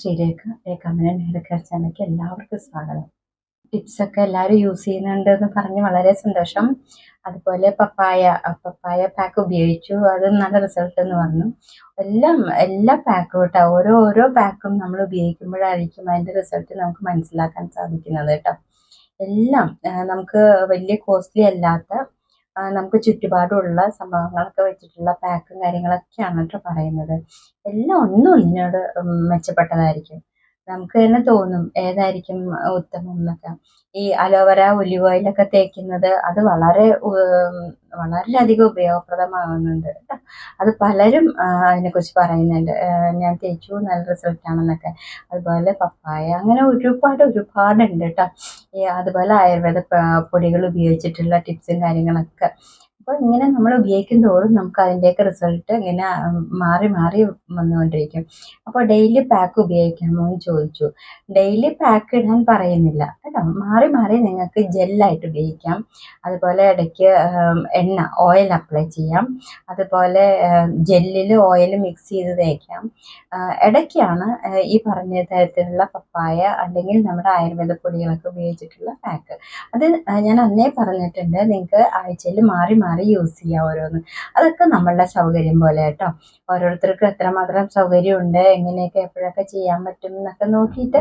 Sreerekha രേഖാമനൻ hair care ചാനലിലേക്ക് എല്ലാവർക്കും സ്വാഗതം. ടിപ്സൊക്കെ എല്ലാവരും യൂസ് ചെയ്യുന്നുണ്ട് എന്ന് പറഞ്ഞ് വളരെ സന്തോഷം. അതുപോലെ പപ്പായ പപ്പായ പാക്ക് ഉപയോഗിച്ചു. അത് നല്ല റിസൾട്ട് എന്ന് പറഞ്ഞു. എല്ലാം എല്ലാ പാക്കും കേട്ടോ ഓരോ ഓരോ പാക്കും നമ്മൾ ഉപയോഗിക്കുമ്പോഴായിരിക്കും അതിന്റെ റിസൾട്ട് നമുക്ക് മനസ്സിലാക്കാൻ സാധിക്കുന്നത് കേട്ടോ എല്ലാം നമുക്ക് വലിയ കോസ്റ്റ്ലി അല്ലാത്ത നമുക്ക് ചുറ്റുപാടുമുള്ള സംഭവങ്ങളൊക്കെ വെച്ചിട്ടുള്ള പാക്കും കാര്യങ്ങളൊക്കെയാണ് കേട്ടോ പറയുന്നത്. എല്ലാം ഒന്നും മെച്ചപ്പെട്ടതായിരിക്കും. നമുക്ക് തന്നെ തോന്നും ഏതായിരിക്കും ഉത്തമം എന്നൊക്കെ. ഈ അലോവര ഒലിവ് ഓയിലൊക്കെ തേക്കുന്നത് അത് വളരെ വളരെയധികം ഉപയോഗപ്രദമാകുന്നുണ്ട് അത് പലരും അതിനെക്കുറിച്ച് പറയുന്നുണ്ട്. ഞാൻ തേച്ചു നല്ല റിസൾട്ട് ആണെന്നൊക്കെ. അതുപോലെ പപ്പായ അങ്ങനെ ഒരുപാട് ഒരുപാടുണ്ട് കേട്ടോ. ഈ അതുപോലെ ആയുർവേദ പൊടികൾ ഉപയോഗിച്ചിട്ടുള്ള ടിപ്സും കാര്യങ്ങളൊക്കെ. അപ്പോൾ ഇങ്ങനെ നമ്മൾ ഉപയോഗിക്കും തോറും നമുക്ക് അതിന്റെയൊക്കെ റിസൾട്ട് ഇങ്ങനെ മാറി മാറി വന്നുകൊണ്ടിരിക്കും. അപ്പോൾ ഡെയിലി പാക്ക് ഉപയോഗിക്കാമോ എന്ന് ചോദിച്ചു. ഡെയിലി പാക്ക് ഇടാൻ പറയുന്നില്ല. കേട്ടോ. മാറി മാറി നിങ്ങൾക്ക് ജെല്ലായിട്ട് ഉപയോഗിക്കാം. അതുപോലെ ഇടയ്ക്ക് എണ്ണ ഓയിൽ അപ്ലൈ ചെയ്യാം. അതുപോലെ ജെല്ലിൽ ഓയിൽ മിക്സ് ചെയ്ത് തേക്കാം. ഇടയ്ക്കാണ് ഈ പറഞ്ഞ തരത്തിലുള്ള പപ്പായ അല്ലെങ്കിൽ നമ്മുടെ ആയുർവേദ പൊടികളൊക്കെ ഉപയോഗിച്ചിട്ടുള്ള പാക്ക് അത് ഞാൻ അന്നേ പറഞ്ഞിട്ടുണ്ട്. നിങ്ങൾക്ക് ആഴ്ചയിൽ മാറി മാറി യൂസ് ചെയ്യാം ഓരോന്ന്. അതൊക്കെ നമ്മളുടെ സൗകര്യം പോലെ കേട്ടോ. ഓരോരുത്തർക്കും എത്രമാത്രം സൗകര്യമുണ്ട് എങ്ങനെയൊക്കെ എപ്പോഴൊക്കെ ചെയ്യാൻ പറ്റും എന്നൊക്കെ നോക്കിയിട്ട്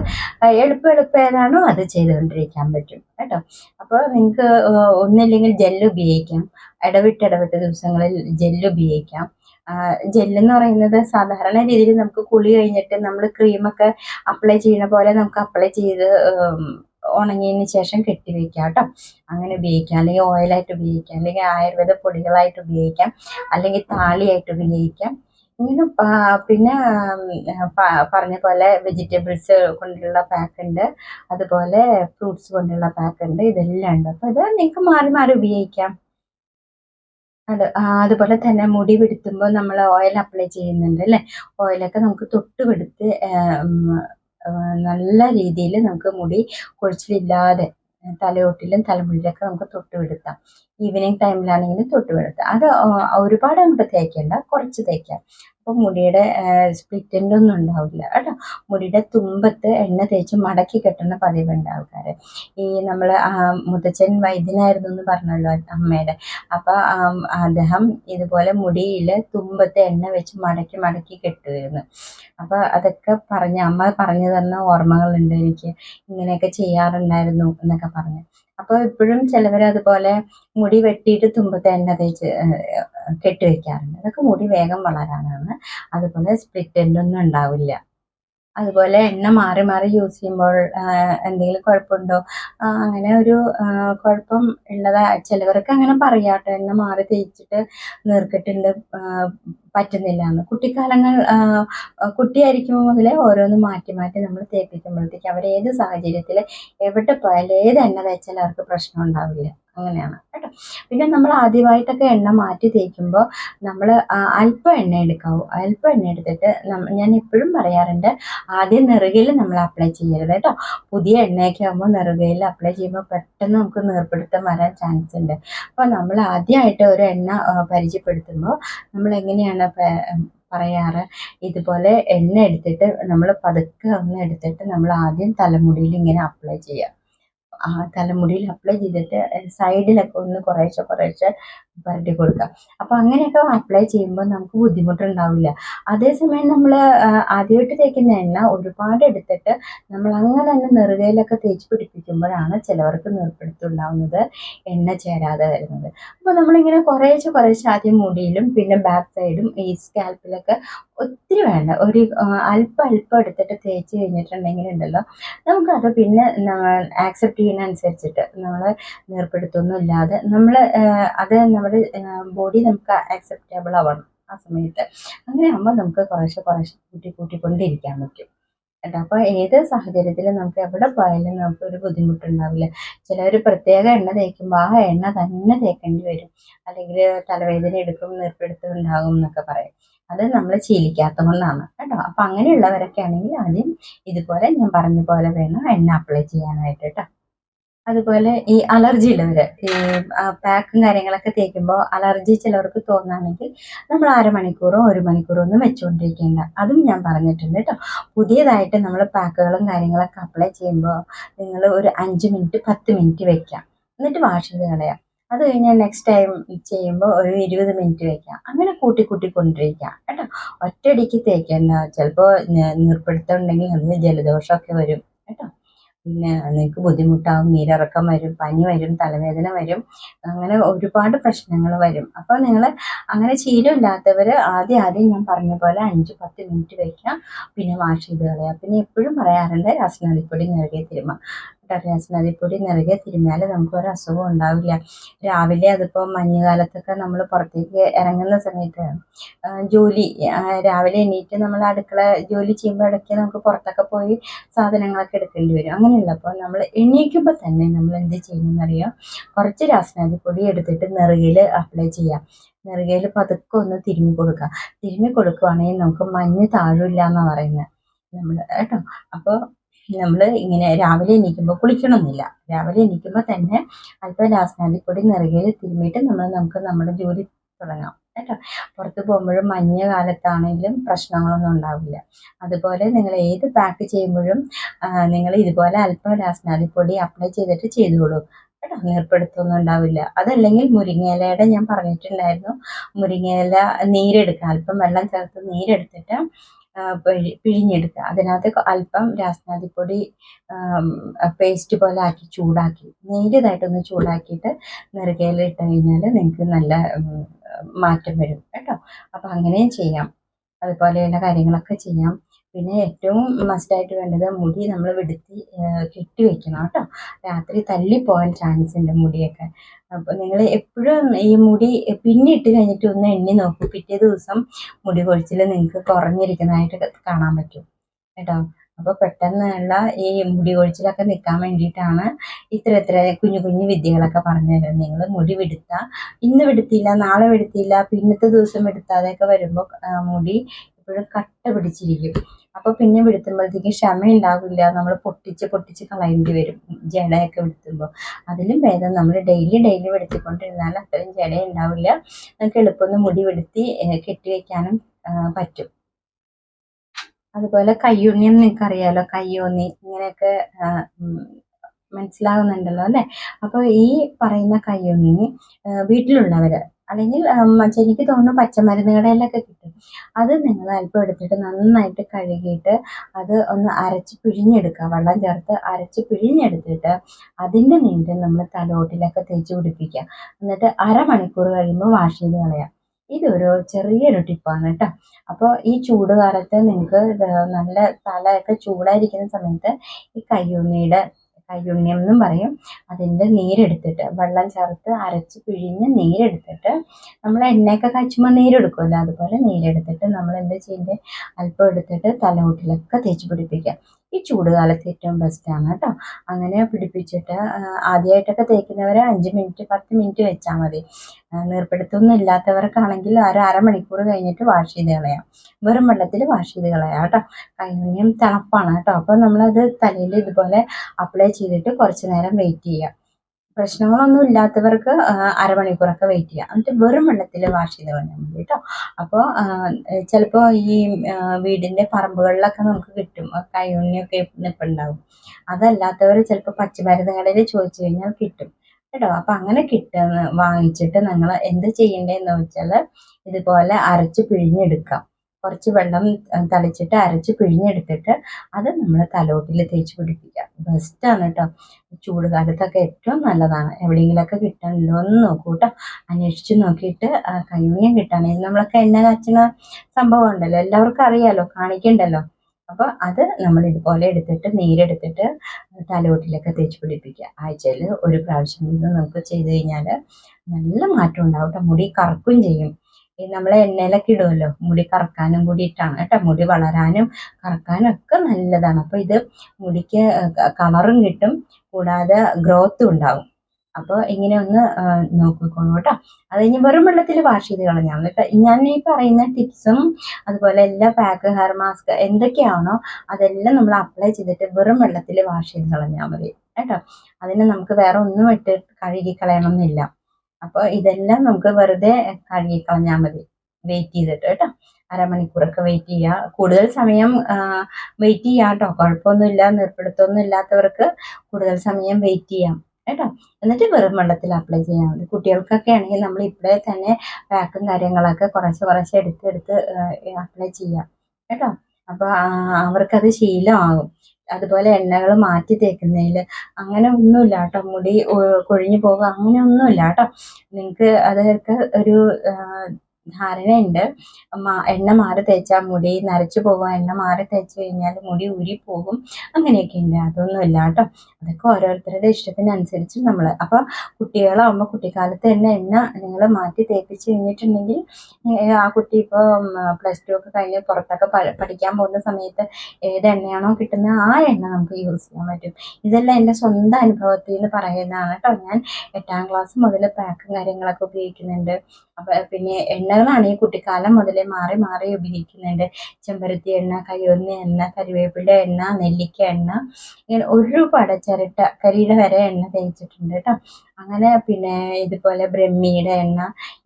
എളുപ്പം എളുപ്പം അത് ചെയ്തുകൊണ്ടിരിക്കാൻ പറ്റും കേട്ടോ. അപ്പോൾ നിങ്ങൾക്ക് ഒന്നില്ലെങ്കിൽ ജെല്ല് ഉപയോഗിക്കാം. ഇടവിട്ട് ഇടവിട്ട് ദിവസങ്ങളിൽ ജെല്ല് ഉപയോഗിക്കാം. ജെല്ലെന്ന് പറയുന്നത് സാധാരണ രീതിയിൽ നമുക്ക് കുളി കഴിഞ്ഞിട്ട് നമ്മൾ ക്രീമൊക്കെ അപ്ലൈ ചെയ്യുന്ന പോലെ നമുക്ക് അപ്ലൈ ചെയ്ത് ഉണങ്ങിയതിന് ശേഷം കെട്ടി വെക്കാം കേട്ടോ. അങ്ങനെ ഉപയോഗിക്കാം. അല്ലെങ്കിൽ ഓയിലായിട്ട് ഉപയോഗിക്കാം. അല്ലെങ്കിൽ ആയുർവേദ പൊടികളായിട്ട് ഉപയോഗിക്കാം. അല്ലെങ്കിൽ താളിയായിട്ട് ഉപയോഗിക്കാം. ഇങ്ങനെ പിന്നെ പറഞ്ഞ പോലെ വെജിറ്റബിൾസ് കൊണ്ടുള്ള പാക്ക് ഉണ്ട്. അതുപോലെ ഫ്രൂട്ട്സ് കൊണ്ടുള്ള പാക്ക് ഉണ്ട്. ഇതെല്ലാം ഉണ്ട്. അപ്പോൾ ഇത് നിങ്ങൾക്ക് മാറി മാറി ഉപയോഗിക്കാം. അത് അതുപോലെ തന്നെ മുടി പിടുത്തുമ്പോൾ നമ്മൾ ഓയിൽ അപ്ലൈ ചെയ്യുന്നുണ്ട് അല്ലേ? ഓയിലൊക്കെ നമുക്ക് തൊട്ട് വെടുത്ത് നല്ല രീതിയിൽ നമുക്ക് മുടി കൊഴിച്ചിലില്ലാതെ തലയോട്ടിലും തലമുടിയിലൊക്കെ നമുക്ക് തൊട്ട് വിടുത്താം ഈവനിങ് ടൈമിലാണെങ്കിലും തൊട്ട് വിടുത്താം അത് ഒരുപാട് അങ്ങോട്ട് തേക്കേണ്ട കുറച്ച് തേക്കാം. അപ്പോൾ മുടിയുടെ സ്പ്ലിറ്റ് ഒന്നും ഉണ്ടാവില്ല കേട്ടോ. മുടിയുടെ തുമ്പത്ത് എണ്ണ തേച്ച് മടക്കി കെട്ടുന്ന പതിവുണ്ട് ആൾക്കാർ ഈ നമ്മൾ മുത്തച്ഛൻ വൈദ്യനായിരുന്നു എന്ന് പറഞ്ഞല്ലോ അമ്മയുടെ. അപ്പോൾ അദ്ദേഹം ഇതുപോലെ മുടിയിൽ തുമ്പത്ത് എണ്ണ വെച്ച് മടക്കി മടക്കി കെട്ടുമായിരുന്നു അപ്പോൾ അതൊക്കെ പറഞ്ഞ് അമ്മ പറഞ്ഞു തന്ന ഓർമ്മകളുണ്ട് എനിക്ക്. ഇങ്ങനെയൊക്കെ ചെയ്യാറുണ്ടായിരുന്നു എന്നൊക്കെ പറഞ്ഞു. അപ്പോൾ ഇപ്പോഴും ചിലവർ അതുപോലെ മുടി വെട്ടിയിട്ട് തുമ്പത്ത് എണ്ണ തേച്ച് കെട്ടിവെക്കാറുണ്ട് അതൊക്കെ മുടി വേഗം വളരാനാണ്. അതുപോലെ സ്പ്ലിറ്റ് എൻഡൊന്നും ഉണ്ടാവില്ല. അതുപോലെ എണ്ണ മാറി മാറി യൂസ് ചെയ്യുമ്പോൾ എന്തെങ്കിലും കുഴപ്പമുണ്ടോ? അങ്ങനെ ഒരു കുഴപ്പം ഉള്ളതാ. ചിലവർക്ക് അങ്ങനെ പറയാട്ടോ. എണ്ണ മാറി തേച്ചിട്ട് നീർക്കെട്ടുണ്ട് പറ്റുന്നില്ല എന്ന് കുട്ടിക്കാലങ്ങൾ കുട്ടിയായിരിക്കുമ്പോൾ മുതലേ ഓരോന്ന് മാറ്റി മാറ്റി നമ്മൾ തേപ്പിക്കുമ്പോഴത്തേക്ക് അവർ ഏത് സാഹചര്യത്തിൽ എവിടെ പോയാലും ഏത് എണ്ണ തേച്ചാലും അവർക്ക് പ്രശ്നം ഉണ്ടാവില്ല. അങ്ങനെയാണ് കേട്ടോ. പിന്നെ നമ്മൾ ആദ്യമായിട്ടൊക്കെ എണ്ണ മാറ്റി തേക്കുമ്പോൾ നമ്മൾ അല്പം എണ്ണ എടുക്കാവൂ. അല്പം എണ്ണ എടുത്തിട്ട് ഞാൻ എപ്പോഴും പറയാറുണ്ട് ആദ്യം നെറുകയിൽ നമ്മൾ അപ്ലൈ ചെയ്യരുത് കേട്ടോ. പുതിയ എണ്ണയൊക്കെ ആകുമ്പോൾ നെറുകയിൽ അപ്ലൈ ചെയ്യുമ്പോൾ പെട്ടെന്ന് നമുക്ക് നീർപ്പിടുത്തം വരാൻ ചാൻസ് ഉണ്ട്. അപ്പോൾ നമ്മൾ ആദ്യമായിട്ട് ഒരു എണ്ണ പരിചയപ്പെടുത്തുമ്പോൾ നമ്മൾ എങ്ങനെയാണ് പറയാറ്. ഇതുപോലെ എണ്ണ എടുത്തിട്ട് നമ്മൾ പതുക്കെ ഒന്ന് എടുത്തിട്ട് നമ്മൾ ആദ്യം തലമുടിയിൽ ഇങ്ങനെ അപ്ലൈ ചെയ്യുക ആ തലമുടിയിൽ അപ്ലൈ ചെയ്തിട്ട് സൈഡിലൊക്കെ ഒന്ന് കുറേശ്ശെ കുറേശ്ശെ പുരട്ടി കൊടുക്കുക അപ്പോൾ അങ്ങനെയൊക്കെ അപ്ലൈ ചെയ്യുമ്പോൾ നമുക്ക് ബുദ്ധിമുട്ടുണ്ടാവില്ല. അതേസമയം നമ്മൾ ആദ്യമായിട്ട് തേക്കുന്ന എണ്ണ ഒരുപാട് എടുത്തിട്ട് നമ്മൾ അങ്ങനെ തന്നെ നെറുകയിലൊക്കെ തേച്ച് പിടിപ്പിക്കുമ്പോഴാണ് ചിലവർക്ക് നെറുപ്പെടുത്തുണ്ടാവുന്നത് എണ്ണ ചേരാതെ വരുന്നത്. അപ്പോൾ നമ്മളിങ്ങനെ കുറേശ്ശെ കുറേശ്ശെ ആദ്യം മുടിയിലും പിന്നെ ബാക്ക് സൈഡും ഈ സ്കാൽപ്പിലൊക്കെ ഒത്തിരി വേണ്ട. ഒരു അല്പം അല്പം എടുത്തിട്ട് തേച്ച് കഴിഞ്ഞിട്ടുണ്ടെങ്കിൽ ഉണ്ടല്ലോ നമുക്കത് പിന്നെ ആക്സെപ്റ്റ് ചെയ്യുന്ന അനുസരിച്ചിട്ട് നമ്മൾ നേർപ്പെടുത്തൊന്നും ഇല്ലാതെ നമ്മൾ അത് നമ്മുടെ ബോഡി നമുക്ക് ആക്സെപ്റ്റബിൾ ആവണം ആ സമയത്ത്. അങ്ങനെ ആകുമ്പോൾ നമുക്ക് കുറേശ്ശെ കുറേശ്ശെ കൂട്ടി കൂട്ടിക്കൊണ്ടിരിക്കാൻ പറ്റും. കേട്ടോ? അപ്പോൾ ഏത് സാഹചര്യത്തിലും നമുക്ക് എവിടെ പോയാലും നമുക്ക് ഒരു ബുദ്ധിമുട്ടുണ്ടാവില്ല. ചിലർ പ്രത്യേക എണ്ണ തേക്കുമ്പോൾ ആ എണ്ണ തന്നെ തേക്കേണ്ടി വരും. അല്ലെങ്കിൽ തലവേദന എടുക്കും നീർപ്പെടുത്തം ഉണ്ടാകും എന്നൊക്കെ പറയും. അത് നമ്മൾ ശീലിക്കാത്ത കൊണ്ടാണ് കേട്ടോ. അപ്പം അങ്ങനെയുള്ളവരൊക്കെ ആണെങ്കിൽ ആദ്യം ഇതുപോലെ ഞാൻ പറഞ്ഞ പോലെ വേണം എണ്ണ അപ്ലൈ ചെയ്യാനായിട്ട് കേട്ടോ. അതുപോലെ ഈ അലർജി ഉള്ളവർ ഈ പാക്കും കാര്യങ്ങളൊക്കെ തേക്കുമ്പോൾ അലർജി ചിലവർക്ക് തോന്നുകയാണെങ്കിൽ നമ്മൾ അരമണിക്കൂറോ ഒരു മണിക്കൂറോ ഒന്നും വെച്ചുകൊണ്ടിരിക്കേണ്ട അതും ഞാൻ പറഞ്ഞിട്ടുണ്ട് കേട്ടോ. പുതിയതായിട്ട് നമ്മൾ പാക്കുകളും കാര്യങ്ങളൊക്കെ അപ്ലൈ ചെയ്യുമ്പോൾ നിങ്ങൾ ഒരു അഞ്ച് മിനിറ്റ് പത്ത് മിനിറ്റ് വെക്കാം. എന്നിട്ട് വാഷ് ചെയ്ത് കളയാം. അത് കഴിഞ്ഞാൽ നെക്സ്റ്റ് ടൈം ചെയ്യുമ്പോൾ ഒരു ഇരുപത് മിനിറ്റ് വയ്ക്കാം അങ്ങനെ കൂട്ടി കൂട്ടി കൊണ്ടിരിക്കാം. കേട്ടോ? ഒറ്റയടിക്ക് തേക്കേണ്ട ചിലപ്പോൾ നീർപ്പിടുത്തം ഉണ്ടെങ്കിൽ അതിന് ജലദോഷമൊക്കെ വരും. കേട്ടോ? പിന്നെ നിങ്ങൾക്ക് ബുദ്ധിമുട്ടാവും നീരിറക്കം വരും പനി വരും തലവേദന വരും. അങ്ങനെ ഒരുപാട് പ്രശ്നങ്ങൾ വരും. അപ്പോൾ നിങ്ങൾ അങ്ങനെ ശീലമില്ലാത്തവർ ആദ്യം ആദ്യം ഞാൻ പറഞ്ഞ പോലെ അഞ്ച് പത്ത് മിനിറ്റ് വെക്കാം. പിന്നെ വാഷ് ചെയ്ത് കളയാം. പിന്നെ എപ്പോഴും പറയാറുണ്ട് രാസനാളിപ്പൊടി നൽകിയ തിരുമ. രാസനാദിപ്പൊടി നിറകെ തിരുമ്മിയാൽ നമുക്ക് ഒരു അസുഖം ഉണ്ടാവില്ല. രാവിലെ അതിപ്പോൾ മഞ്ഞുകാലത്തൊക്കെ നമ്മൾ പുറത്തേക്ക് ഇറങ്ങുന്ന സമയത്ത് ജോലി രാവിലെ എണീറ്റ് നമ്മൾ അടുക്കള ജോലി ചെയ്യുമ്പോൾ ഇടയ്ക്ക് നമുക്ക് പുറത്തൊക്കെ പോയി സാധനങ്ങളൊക്കെ എടുക്കേണ്ടി വരും. അങ്ങനെയുള്ളപ്പോൾ നമ്മൾ എണീക്കുമ്പോൾ തന്നെ നമ്മൾ എന്ത് ചെയ്യുന്നറിയാം? കുറച്ച് രാസനാദിപ്പൊടി എടുത്തിട്ട് നെറുകയിൽ അപ്ലൈ ചെയ്യാം. നെറുകയിൽ പതുക്കെ ഒന്ന് തിരുമ്മി കൊടുക്കുക തിരുമ്മി കൊടുക്കുകയാണെങ്കിൽ നമുക്ക് മഞ്ഞ് താഴില്ല എന്നാണ് പറയുന്നത് നമ്മൾ കേട്ടോ? അപ്പോൾ നമ്മൾ ഇങ്ങനെ രാവിലെ എണീക്കുമ്പോൾ കുളിക്കണമെന്നില്ല രാവിലെ എണീക്കുമ്പോൾ തന്നെ അല്പം രാസനാദിപ്പൊടി നെറുകയിൽ തിരുമ്മിയിട്ട് നമ്മൾ നമുക്ക് നമ്മുടെ ജോലി തുടങ്ങാം. കേട്ടോ? പുറത്ത് പോകുമ്പോഴും മഞ്ഞ കാലത്താണെങ്കിലും പ്രശ്നങ്ങളൊന്നും ഉണ്ടാവില്ല. അതുപോലെ നിങ്ങൾ ഏത് പാക്ക് ചെയ്യുമ്പോഴും നിങ്ങൾ ഇതുപോലെ അല്പം രാസനാദിപ്പൊടി അപ്ലൈ ചെയ്തിട്ട് ചെയ്തോളൂ കേട്ടോ? നീർപ്പെടുത്തൊന്നും ഉണ്ടാവില്ല. അതല്ലെങ്കിൽ മുരിങ്ങയിലയുടെ ഞാൻ പറഞ്ഞിട്ടുണ്ടായിരുന്നു. മുരിങ്ങയില നീരെടുക്കുക. അല്പം വെള്ളം ചേർത്ത് നീരെടുത്തിട്ട് പിഴി പിഴിഞ്ഞെടുക്കുക. അതിനകത്ത് അല്പം രാസനാദിപ്പൊടി പേസ്റ്റ് പോലെ ആക്കി ചൂടാക്കി. നേരിയതായിട്ടൊന്ന് ചൂടാക്കിയിട്ട് നെറുകയിൽ ഇട്ട് കഴിഞ്ഞാൽ നിങ്ങൾക്ക് നല്ല മാറ്റം വരും. കേട്ടോ? അപ്പോൾ അങ്ങനെയും ചെയ്യാം. അതുപോലെയുള്ള കാര്യങ്ങളൊക്കെ ചെയ്യാം. പിന്നെ ഏറ്റവും മസ്റ്റായിട്ട് വേണ്ടത് മുടി നമ്മൾ വെടുത്തി കെട്ടി വെക്കണം കേട്ടോ. രാത്രി തല്ലിപ്പോകാൻ ചാൻസ് ഉണ്ട് മുടിയൊക്കെ. അപ്പോൾ നിങ്ങൾ എപ്പോഴും ഈ മുടി പിന്നിട്ട് കഴിഞ്ഞിട്ട് ഒന്ന് എണ്ണി നോക്കൂ. പിറ്റേ ദിവസം മുടി കൊഴിച്ചിൽ നിങ്ങൾക്ക് കുറഞ്ഞിരിക്കുന്നതായിട്ട് കാണാൻ പറ്റും കേട്ടോ. അപ്പോൾ പെട്ടെന്നുള്ള ഈ മുടി കൊഴിച്ചിലൊക്കെ നിൽക്കാൻ വേണ്ടിയിട്ടാണ് ഇത്ര ഇത്ര കുഞ്ഞു കുഞ്ഞു വിദ്യകളൊക്കെ പറഞ്ഞു തരുന്നത്. നിങ്ങൾ മുടി വെടുത്താൽ ഇന്ന് വെടുത്തില്ല നാളെ വെടുത്തില്ല പിന്നത്തെ ദിവസം വെടുത്താതെയൊക്കെ വരുമ്പോൾ മുടി എപ്പോഴും കട്ട പിടിച്ചിരിക്കും. അപ്പോൾ പിന്നെ വെടുത്തുമ്പോഴത്തേക്കും ക്ഷമ ഉണ്ടാവില്ല നമ്മൾ പൊട്ടിച്ച് പൊട്ടിച്ച് കളയേണ്ടി വരും. ജടയൊക്കെ വെടുത്തുമ്പോൾ അതിലും ഭേദം നമ്മൾ ഡെയിലി ഡെയിലി വെടുത്തിക്കൊണ്ടിരുന്നാൽ അത്രയും ജട ഉണ്ടാവില്ല നമുക്ക് എളുപ്പം മുടി വെടുത്തി കെട്ടിവെക്കാനും പറ്റും. അതുപോലെ കയ്യുണ്ണിയും നിങ്ങൾക്ക് അറിയാലോ കയ്യോന്നി ഇങ്ങനെയൊക്കെ മനസ്സിലാകുന്നുണ്ടല്ലോ അല്ലേ? അപ്പോൾ ഈ പറയുന്ന കയ്യൊന്നി വീട്ടിലുള്ളവർ അല്ലെങ്കിൽ എനിക്ക് തോന്നുന്നു പച്ചമരുന്ന് കടയിലൊക്കെ കിട്ടും. അത് നിങ്ങൾ അല്പം എടുത്തിട്ട് നന്നായിട്ട് കഴുകിയിട്ട് അത് ഒന്ന് അരച്ച് പിഴിഞ്ഞെടുക്കുക. വെള്ളം ചേർത്ത് അരച്ച് പിഴിഞ്ഞെടുത്തിട്ട് അതിന്റെ നീര് നമ്മൾ തലോട്ടിലൊക്കെ തേച്ച് പിടിപ്പിക്കുക. എന്നിട്ട് അരമണിക്കൂർ കഴിയുമ്പോൾ വാഷ് ചെയ്ത് കളയാം ഇതൊരു ചെറിയൊരു ടിപ്പാണ് കേട്ടോ. അപ്പോൾ ഈ ചൂട് കാലത്ത് നിങ്ങൾക്ക് നല്ല തലയൊക്കെ ചൂടായിരിക്കുന്ന സമയത്ത് ഈ കയ്യുണ്ണിയുടെ കയ്യുണ്ണിയം എന്നും പറയും. അതിന്റെ നീരെടുത്തിട്ട് വെള്ളം ചേർത്ത് അരച്ച് പിഴിഞ്ഞ് നീരെടുത്തിട്ട് നമ്മൾ എണ്ണയൊക്കെ കാച്ചുമ്പോൾ നീരെടുക്കുമല്ലോ അതുപോലെ നീരെടുത്തിട്ട് നമ്മൾ എന്താ ചെയ്യേണ്ടത് അല്പം എടുത്തിട്ട് തലമുട്ടിലൊക്കെ തേച്ച് പിടിപ്പിക്കുക. ഈ ചൂട് കാലത്ത് ഏറ്റവും ബെസ്റ്റാണ് കേട്ടോ. അങ്ങനെ പിടിപ്പിച്ചിട്ട് ആദ്യമായിട്ടൊക്കെ തേക്കുന്നവരെ അഞ്ച് മിനിറ്റ് പത്ത് മിനിറ്റ് വെച്ചാൽ മതി. നീർപ്പിടുത്തൊന്നും ഇല്ലാത്തവർക്കാണെങ്കിൽ ഒരു അരമണിക്കൂർ കഴിഞ്ഞിട്ട് വാഷ് ചെയ്ത് കളയാം. വെറും വെള്ളത്തിൽ വാഷ് ചെയ്ത് കളയാം കേട്ടോ. കഴിഞ്ഞും തണുപ്പാണ് കേട്ടോ. അപ്പോൾ നമ്മളത് തലയിൽ ഇതുപോലെ അപ്ലൈ ചെയ്തിട്ട് കുറച്ച് നേരം വെയിറ്റ് ചെയ്യുക പ്രശ്നങ്ങളൊന്നും ഇല്ലാത്തവർക്ക് അരമണിക്കൂറൊക്കെ വെയിറ്റ് ചെയ്യാം. എന്നിട്ട് വെറും വെള്ളത്തിൽ വാഷ് ചെയ്ത് കളഞ്ഞാൽ മതി കേട്ടോ. അപ്പോൾ ചിലപ്പോൾ ഈ വീടിന്റെ പറമ്പുകളിലൊക്കെ നമുക്ക് കിട്ടും. കയ്യുണ്ണിയൊക്കെ നിൽപ്പുണ്ടാവും അതല്ലാത്തവർ ചിലപ്പോൾ പച്ചമരുന്ന് കടയിൽ ചോദിച്ചു കഴിഞ്ഞാൽ കിട്ടും കേട്ടോ. അപ്പം അങ്ങനെ കിട്ടുന്ന വാങ്ങിച്ചിട്ട് നിങ്ങൾ എന്ത് ചെയ്യേണ്ടതെന്ന് വെച്ചാൽ ഇതുപോലെ അരച്ച് പിഴിഞ്ഞെടുക്കാം. കുറച്ച് വെള്ളം തളിച്ചിട്ട് അരച്ച് പിഴിഞ്ഞെടുത്തിട്ട് അത് നമ്മൾ തലോട്ടിൽ തേച്ച് പിടിപ്പിക്കുക. ബെസ്റ്റാണ് കേട്ടോ ചൂട് കാലത്തൊക്കെ ഏറ്റവും നല്ലതാണ്. എവിടെയെങ്കിലുമൊക്കെ കിട്ടണല്ലോ എന്ന് നോക്കൂ കേട്ടോ അന്വേഷിച്ച് നോക്കിയിട്ട് കയ്യൂഞ്ഞം കിട്ടണമെങ്കിൽ നമ്മളൊക്കെ എണ്ണ കാച്ചണ സംഭവം ഉണ്ടല്ലോ. എല്ലാവർക്കും അറിയാലോ കാണിക്കണ്ടല്ലോ. അപ്പോൾ അത് നമ്മൾ ഇതുപോലെ എടുത്തിട്ട് നീരെടുത്തിട്ട് തലോട്ടിലൊക്കെ തേച്ച് പിടിപ്പിക്കുക. ആഴ്ചയിൽ ഒരു പ്രാവശ്യം ഇത് നമുക്ക് ചെയ്ത് കഴിഞ്ഞാൽ നല്ല മാറ്റം ഉണ്ടാവും മുടി കറുക്കും ചെയ്യും. ഈ നമ്മൾ എണ്ണയിലൊക്കെ ഇടുമല്ലോ മുടി കറക്കാനും കൂടിയിട്ടാണ് കേട്ടോ. മുടി വളരാനും കറക്കാനും ഒക്കെ നല്ലതാണ്. അപ്പോൾ ഇത് മുടിക്ക് കളറും കിട്ടും. കൂടാതെ ഗ്രോത്തും ഉണ്ടാവും. അപ്പോൾ ഇങ്ങനെ ഒന്ന് നോക്കിക്കോളൂ കേട്ടോ. അത് കഴിഞ്ഞ് വെറും വെള്ളത്തിൽ വാഷ് ചെയ്ത് കളഞ്ഞാൽ കേട്ടോ. ഞാൻ ഈ പറയുന്ന ടിപ്സും അതുപോലെ എല്ലാ പാക്ക് ഹെയർ മാസ്ക് എന്തൊക്കെയാണോ അതെല്ലാം നമ്മൾ അപ്ലൈ ചെയ്തിട്ട് വെറും വെള്ളത്തിൽ വാഷ് ചെയ്ത് കളഞ്ഞാൽ മതി കേട്ടോ. അതിന് നമുക്ക് വേറെ ഒന്നും ഇട്ട് കഴുകി കളയണമെന്നില്ല അപ്പോൾ ഇതെല്ലാം നമുക്ക് വെറുതെ കഴുകി കളഞ്ഞാൽ മതി. വെയിറ്റ് ചെയ്തിട്ട് കേട്ടോ. അരമണിക്കൂറൊക്കെ വെയിറ്റ് ചെയ്യുക കൂടുതൽ സമയം വെയിറ്റ് ചെയ്യാം കേട്ടോ. കുഴപ്പമൊന്നുമില്ല നിർപ്പിടുത്തൊന്നും ഇല്ലാത്തവർക്ക് കൂടുതൽ സമയം വെയിറ്റ് ചെയ്യാം കേട്ടോ. എന്നിട്ട് വെറും വെള്ളത്തിൽ അപ്ലൈ ചെയ്യാൻ മതി. കുട്ടികൾക്കൊക്കെ ആണെങ്കിൽ നമ്മൾ ഇപ്പോഴേ തന്നെ പാക്കും കാര്യങ്ങളൊക്കെ കുറച്ച് കുറച്ച് എടുത്ത് എടുത്ത് അപ്ലൈ ചെയ്യാം കേട്ടോ. അപ്പോൾ അവർക്കത് ശീലമാകും. അതുപോലെ എണ്ണകൾ മാറ്റി തേക്കുന്നതിൽ അങ്ങനെ ഒന്നുമില്ല കേട്ടോ മുടി കൊഴിഞ്ഞു പോകുക അങ്ങനെ ഒന്നുമില്ല കേട്ടോ നിങ്ങൾക്ക് അതൊക്കെ ഒരു ധാരണയുണ്ട്. എണ്ണ മാറി തേച്ചാൽ മുടി നരച്ചു പോകും എണ്ണ മാറി തേച്ച് കഴിഞ്ഞാൽ മുടി ഊരി പോകും. അങ്ങനെയൊക്കെ ഉണ്ട് അതൊന്നുമില്ല കേട്ടോ. അതൊക്കെ ഓരോരുത്തരുടെ ഇഷ്ടത്തിനനുസരിച്ച് നമ്മൾ. അപ്പോൾ കുട്ടികളാകുമ്പോൾ കുട്ടിക്കാലത്ത് തന്നെ എണ്ണ നിങ്ങൾ മാറ്റി തേപ്പിച്ച് കഴിഞ്ഞിട്ടുണ്ടെങ്കിൽ ആ കുട്ടി ഇപ്പോൾ പ്ലസ് ടു ഒക്കെ കഴിഞ്ഞ് പുറത്തൊക്കെ പഠിക്കാൻ പോകുന്ന സമയത്ത് ഏത് എണ്ണയാണോ കിട്ടുന്നത് ആ എണ്ണ നമുക്ക് യൂസ് ചെയ്യാൻ പറ്റും. ഇതെല്ലാം എന്റെ സ്വന്തം അനുഭവത്തിൽ നിന്ന് പറയുന്നതാണ് കേട്ടോ. ഞാൻ എട്ടാം ക്ലാസ് മുതൽ പാക്കും കാര്യങ്ങളൊക്കെ ഉപയോഗിക്കുന്നുണ്ട്. അപ്പോൾ പിന്നെ എണ്ണകളാണ് ഈ കുട്ടിക്കാലം മുതലേ മാറി മാറി ഉപയോഗിക്കുന്നുണ്ട് ചെമ്പരത്തി എണ്ണ കയ്യൊന്നി എണ്ണ കരിവേപ്പില എണ്ണ നെല്ലിക്ക എണ്ണ ഇങ്ങനെ ഒരുപാട് ചിരട്ട കരിയുടെ വരെ എണ്ണ തേച്ചിട്ടുണ്ട് കേട്ടോ. അങ്ങനെ പിന്നെ ഇതുപോലെ ബ്രഹ്മിയുടെ എണ്ണ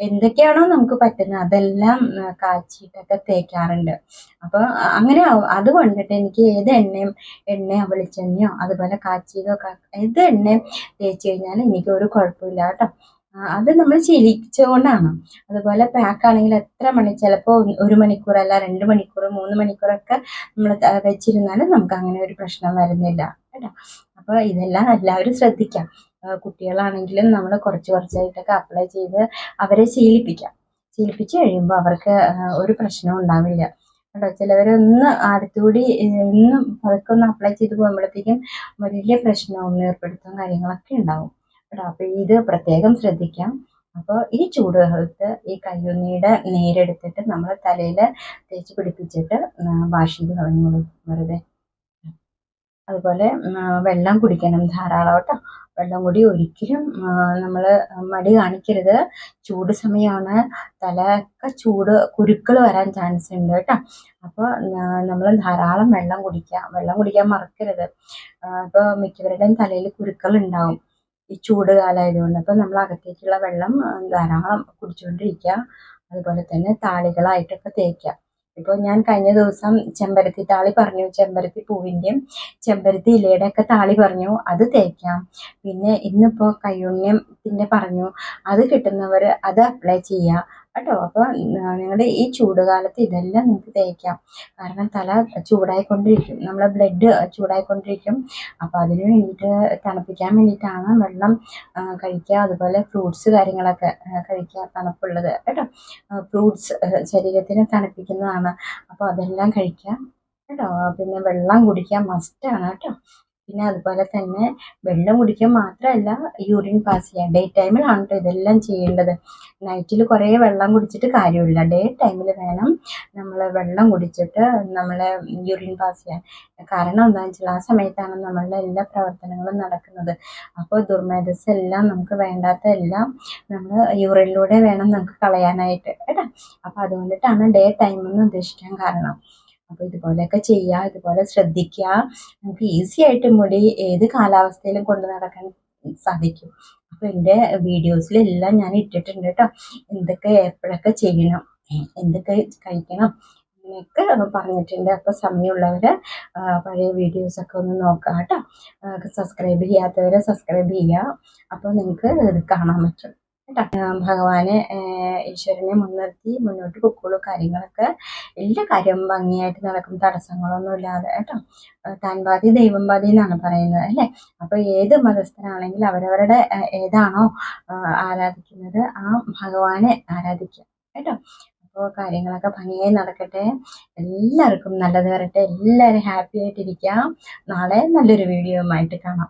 എന്തൊക്കെയാണോ നമുക്ക് പറ്റുന്നത് അതെല്ലാം കാച്ചിട്ടൊക്കെ തേക്കാറുണ്ട്. അപ്പോൾ അങ്ങനെ അത് കൊണ്ടിട്ട് എനിക്ക് ഏത് എണ്ണയും എണ്ണയോ വെളിച്ചെണ്ണയോ അതുപോലെ കാച്ചിയതോ ഏത് എണ്ണയും തേച്ച് കഴിഞ്ഞാൽ എനിക്ക് ഒരു കുഴപ്പമില്ല കേട്ടോ. അത് നമ്മൾ ശീലിച്ചുകൊണ്ടാണ് അതുപോലെ പാക്ക് ആണെങ്കിൽ എത്ര മണി ചിലപ്പോൾ ഒരു മണിക്കൂർ അല്ല രണ്ട് മണിക്കൂർ മൂന്ന് മണിക്കൂറൊക്കെ നമ്മൾ വെച്ചിരുന്നാലും നമുക്ക് അങ്ങനെ ഒരു പ്രശ്നം വരുന്നില്ല കേട്ടോ. അപ്പോൾ ഇതെല്ലാം എല്ലാവരും ശ്രദ്ധിക്കാം. കുട്ടികളാണെങ്കിലും നമ്മൾ കുറച്ച് കുറച്ചായിട്ടൊക്കെ അപ്ലൈ ചെയ്ത് അവരെ ശീലിപ്പിക്കാം. ശീലിപ്പിച്ച് കഴിയുമ്പോൾ അവർക്ക് ഒരു പ്രശ്നവും ഉണ്ടാവില്ല. കേട്ടോ ചിലവരൊന്ന് അടുത്തുകൂടി ഒന്ന് അതൊക്കെ ഒന്ന് അപ്ലൈ ചെയ്ത് പോകുമ്പോഴത്തേക്കും വലിയ പ്രശ്നവും ഏർപ്പെടുത്തും കാര്യങ്ങളൊക്കെ ഉണ്ടാവും. കേട്ടോ അപ്പോൾ ഇത് പ്രത്യേകം ശ്രദ്ധിക്കാം. അപ്പോൾ ഈ ചൂടുകാലത്ത് ഈ കയ്യുണ്ണിയുടെ നേരെടുത്തിട്ട് നമ്മൾ തലയിൽ തേച്ച് പിടിപ്പിച്ചിട്ട് വാഷ് ചെയ്ത് കളഞ്ഞോളൂ വെറുതെ. അതുപോലെ വെള്ളം കുടിക്കണം ധാരാളം കേട്ടോ. വെള്ളം കൂടി ഒരിക്കലും നമ്മൾ മടി കാണിക്കരുത്. ചൂട് സമയമാണ് തലയൊക്കെ ചൂട് കുരുക്കൾ വരാൻ ചാൻസ് ഉണ്ട് കേട്ടോ. അപ്പോൾ നമ്മൾ ധാരാളം വെള്ളം കുടിക്കുക വെള്ളം കുടിക്കാൻ മറക്കരുത്. അപ്പോൾ മിക്കവരുടെയും തലയിൽ കുരുക്കൾ ഉണ്ടാവും. ഈ ചൂട് കാലമായതുകൊണ്ട് അപ്പം നമ്മൾ അകത്തേക്കുള്ള വെള്ളം ധാരാളം കുടിച്ചുകൊണ്ടിരിക്കുക. അതുപോലെ തന്നെ താളികളായിട്ടൊക്കെ തേക്കുക. ഇപ്പോൾ ഞാൻ കഴിഞ്ഞ ദിവസം ചെമ്പരത്തി താളി പറഞ്ഞു. ചെമ്പരത്തി പൂവിന്റെയും ചെമ്പരത്തി ഇലയുടെ ഒക്കെ താളി പറഞ്ഞു. അത് തേക്കാം. പിന്നെ ഇന്നിപ്പോൾ പിന്നെ പറഞ്ഞു. അത് കിട്ടുന്നവർ അത് അപ്ലൈ ചെയ്യുക. കേട്ടോ. അപ്പോൾ നിങ്ങളുടെ ഈ ചൂടുകാലത്ത് ഇതെല്ലാം നിങ്ങൾക്ക് തേക്കാം. കാരണം തല ചൂടായിക്കൊണ്ടിരിക്കും. നമ്മളെ ബ്ലഡ് ചൂടായിക്കൊണ്ടിരിക്കും. അപ്പോൾ അതിന് വേണ്ടിയിട്ട് തണുപ്പിക്കാൻ വേണ്ടിയിട്ടാണ് വെള്ളം കഴിക്കുക. അതുപോലെ ഫ്രൂട്ട്സ് കാര്യങ്ങളൊക്കെ കഴിക്കുക. തണുപ്പുള്ളത് കേട്ടോ. ഫ്രൂട്ട്സ് ശരീരത്തിനെ തണുപ്പിക്കുന്നതാണ്. അപ്പോൾ അതെല്ലാം കഴിക്കുക കേട്ടോ. പിന്നെ വെള്ളം കുടിക്കാൻ മസ്റ്റാണ് കേട്ടോ. പിന്നെ അതുപോലെ തന്നെ വെള്ളം കുടിക്കുക മാത്രമല്ല യൂറിൻ പാസ് ചെയ്യാം ഡേ ടൈമിലാണ് കേട്ടോ ഇതെല്ലാം ചെയ്യേണ്ടത്. നൈറ്റിൽ കുറേ വെള്ളം കുടിച്ചിട്ട് കാര്യമില്ല. ഡേ ടൈമിൽ വേണം നമ്മൾ വെള്ളം കുടിച്ചിട്ട് നമ്മൾ യൂറിൻ പാസ് ചെയ്യാൻ. കാരണം എന്താണെന്ന് വെച്ചാൽ ആ സമയത്താണ് നമ്മളുടെ എല്ലാ പ്രവർത്തനങ്ങളും നടക്കുന്നത്. അപ്പോൾ ദുർമേധസ് എല്ലാം നമുക്ക് വേണ്ടാത്ത എല്ലാം നമ്മൾ യൂറിനിലൂടെ വേണം നമുക്ക് കളയാനായിട്ട്. കേട്ടോ? അപ്പോൾ അതുകൊണ്ടിട്ടാണ് ഡേ ടൈം എന്ന് ഉദ്ദേശിക്കാൻ കാരണം. അപ്പോൾ ഇതുപോലെയൊക്കെ ചെയ്യുക ഇതുപോലെ ശ്രദ്ധിക്കുക നമുക്ക് ഈസി ആയിട്ട് മുടി ഏത് കാലാവസ്ഥയിലും കൊണ്ട് നടക്കാൻ സാധിക്കും. അപ്പോൾ എന്റെ വീഡിയോസിലെല്ലാം ഞാൻ ഇട്ടിട്ടുണ്ട് കേട്ടോ എന്തൊക്കെ എപ്പോഴൊക്കെ ചെയ്യണം എന്തൊക്കെ കഴിക്കണം അങ്ങനെയൊക്കെ പറഞ്ഞിട്ടുണ്ട്. അപ്പോൾ സമയമുള്ളവർ പഴയ വീഡിയോസൊക്കെ ഒന്ന് നോക്കാം കേട്ടോ സബ്സ്ക്രൈബ് ചെയ്യാത്തവരെ സബ്സ്ക്രൈബ് ചെയ്യുക അപ്പോൾ നിങ്ങൾക്ക് ഇത് കാണാൻ പറ്റും. കേട്ടോ ഭഗവാനെ ഈശ്വരനെ മുൻനിർത്തി മുന്നോട്ട് പൊക്കോളൂ. കാര്യങ്ങളൊക്കെ എല്ലാ കാര്യവും ഭംഗിയായിട്ട് നടക്കും. തടസ്സങ്ങളൊന്നും ഇല്ലാതെ. കേട്ടോ? താൻ ബാധി ദൈവം ബാധി എന്നാണ് പറയുന്നത് അല്ലേ? അപ്പോൾ ഏത് മതസ്ഥനാണെങ്കിൽ അവരവരുടെ ഏതാണോ ആരാധിക്കുന്നത് ആ ഭഗവാനെ ആരാധിക്കുക. കേട്ടോ? അപ്പോൾ കാര്യങ്ങളൊക്കെ ഭംഗിയായി നടക്കട്ടെ. എല്ലാവർക്കും നല്ലത് വരട്ടെ. എല്ലാവരും ഹാപ്പി ആയിട്ടിരിക്കാം. നാളെ നല്ലൊരു വീഡിയോ ആയിട്ട് കാണാം.